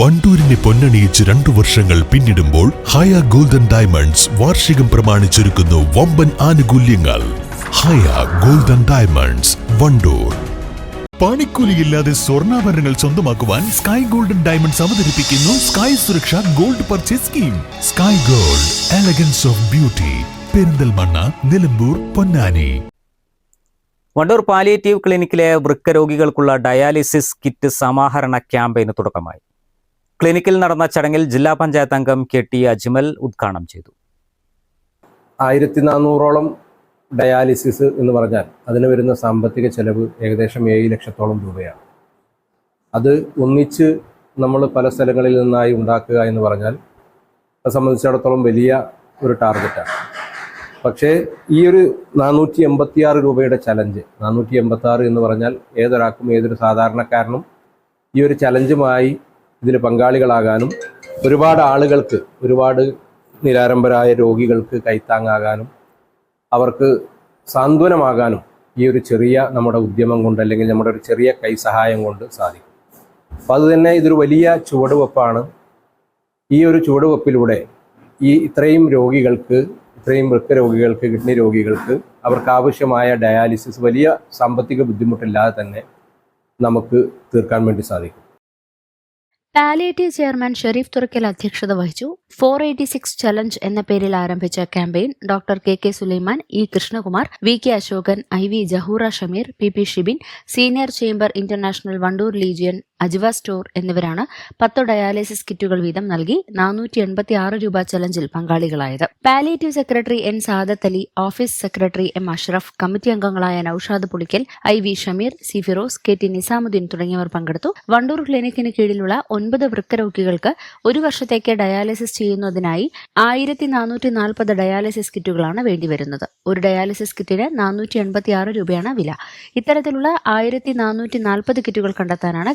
വണ്ടൂരിനെ പൊന്നണിയിച്ച് രണ്ടു വർഷങ്ങൾ പിന്നിടുമ്പോൾ ഹയ ഗോൾഡൻ ഡയമണ്ട്സ് വാർഷികം പ്രമാണിച്ചൊരുക്കുന്നു വമ്പൻ ആനുകൂല്യങ്ങൾ. Haya golden diamonds Wandoor. പണിക്കൂലിയില്ലാതെ സ്വർണാഭരണങ്ങൾ സ്വന്തമാക്കുവാൻ സ്കൈ ഗോൾഡൻ ഡയമണ്ട്സ് അവതരിപ്പിക്കുന്നു sky Suraksha gold purchase scheme. Sky gold elegance of beauty Perinthalmanna Nilambur Ponnani. Wandoor palliative ക്ലിനിക്കിലെ വൃക്ക രോഗികൾക്കുള്ള ഡയാലിസിസ് കിറ്റ് സമാഹരണ ക്യാമ്പയിന് തുടക്കമായി. ക്ലിനിക്കിൽ നടന്ന ചടങ്ങിൽ ജില്ലാ പഞ്ചായത്ത് അംഗം കെ ടി അജ്മൽ ഉദ്ഘാടനം ചെയ്തു. ആയിരത്തി നാനൂറോളം ഡയാലിസിസ് എന്ന് പറഞ്ഞാൽ അതിന് വരുന്ന സാമ്പത്തിക ചെലവ് ഏകദേശം ഏഴ് ലക്ഷത്തോളം രൂപയാണ്. അത് ഒന്നിച്ച് നമ്മൾ പല സ്ഥലങ്ങളിൽ നിന്നായി ഉണ്ടാക്കുക എന്ന് പറഞ്ഞാൽ അത് സംബന്ധിച്ചിടത്തോളം വലിയ ഒരു ടാർഗറ്റാണ്. പക്ഷേ ഈ ഒരു നാനൂറ്റി എൺപത്തി ആറ് രൂപയുടെ ചലഞ്ച് നാനൂറ്റി എൺപത്തി ആറ് എന്ന് പറഞ്ഞാൽ ഏതൊരാൾക്കും ഏതൊരു സാധാരണക്കാരനും ഈ ഒരു ചലഞ്ചുമായി ഇതിൽ പങ്കാളികളാകാനും ഒരുപാട് ആളുകൾക്ക് ഒരുപാട് നിരാരംഭരായ രോഗികൾക്ക് കൈത്താങ്ങാകാനും അവർക്ക് സാന്ത്വനമാകാനും ഈ ഒരു ചെറിയ നമ്മുടെ ഉദ്യമം കൊണ്ട് അല്ലെങ്കിൽ നമ്മുടെ ഒരു ചെറിയ കൈസഹായം കൊണ്ട് സാധിക്കും. അപ്പോൾ അത് തന്നെ ഇതൊരു വലിയ ചുവടുവെപ്പാണ്. ഈ ഒരു ചുവടുവെപ്പിലൂടെ ഈ ഇത്രയും രോഗികൾക്ക് ഇത്രയും വൃക്കരോഗികൾക്ക് കിഡ്നി രോഗികൾക്ക് അവർക്ക് ആവശ്യമായ ഡയാലിസിസ് വലിയ സാമ്പത്തിക ബുദ്ധിമുട്ടില്ലാതെ തന്നെ നമുക്ക് തീർക്കാൻ വേണ്ടി സാധിക്കും. പാലിയേറ്റീവ് ചെയർമാൻ ഷെരീഫ് തുറക്കൽ അധ്യക്ഷത വഹിച്ചു. ഫോർ എയ്റ്റി സിക്സ് ചലഞ്ച് എന്ന പേരിൽ ആരംഭിച്ച campaign doctor K K Sulaiman E Krishnakumar V K Ashokan I V Jahoora Shameer P P Shibin senior chamber international Wandoor legion Ajwa store എന്നിവരാണ് പത്ത് ഡയാലിസിസ് കിറ്റുകൾ വീതം നൽകി നാനൂറ്റി എൺപത്തി ആറ് രൂപ ചലഞ്ചിൽ പങ്കാളികളായത്. Palliative secretary N Sadath Ali office secretary M Ashraf committee അംഗങ്ങളായ Noushad Pulikkal I V Shameer C Firoz K T Nizamuddin തുടങ്ങിയവർ പങ്കെടുത്തു. വണ്ടൂർ ക്ലിനിക്കിന് കീഴിലുള്ള ഒൻപത് വൃക്കരോഗികൾക്ക് ഒരു വർഷത്തേക്ക് ഡയാലിസിസ് ചെയ്യുന്നതിനായി ആയിരത്തി നാനൂറ്റി നാൽപ്പത് ഡയാലിസിസ് കിറ്റുകളാണ് വേണ്ടിവരുന്നത്. ഒരു ഡയാലിസിസ് കിറ്റിന് നാനൂറ്റി എൺപത്തി ആറ് രൂപയാണ് വില. ഇത്തരത്തിലുള്ള ആയിരത്തി നാനൂറ്റി നാൽപ്പത് കിറ്റുകൾ കണ്ടെത്താനാണ്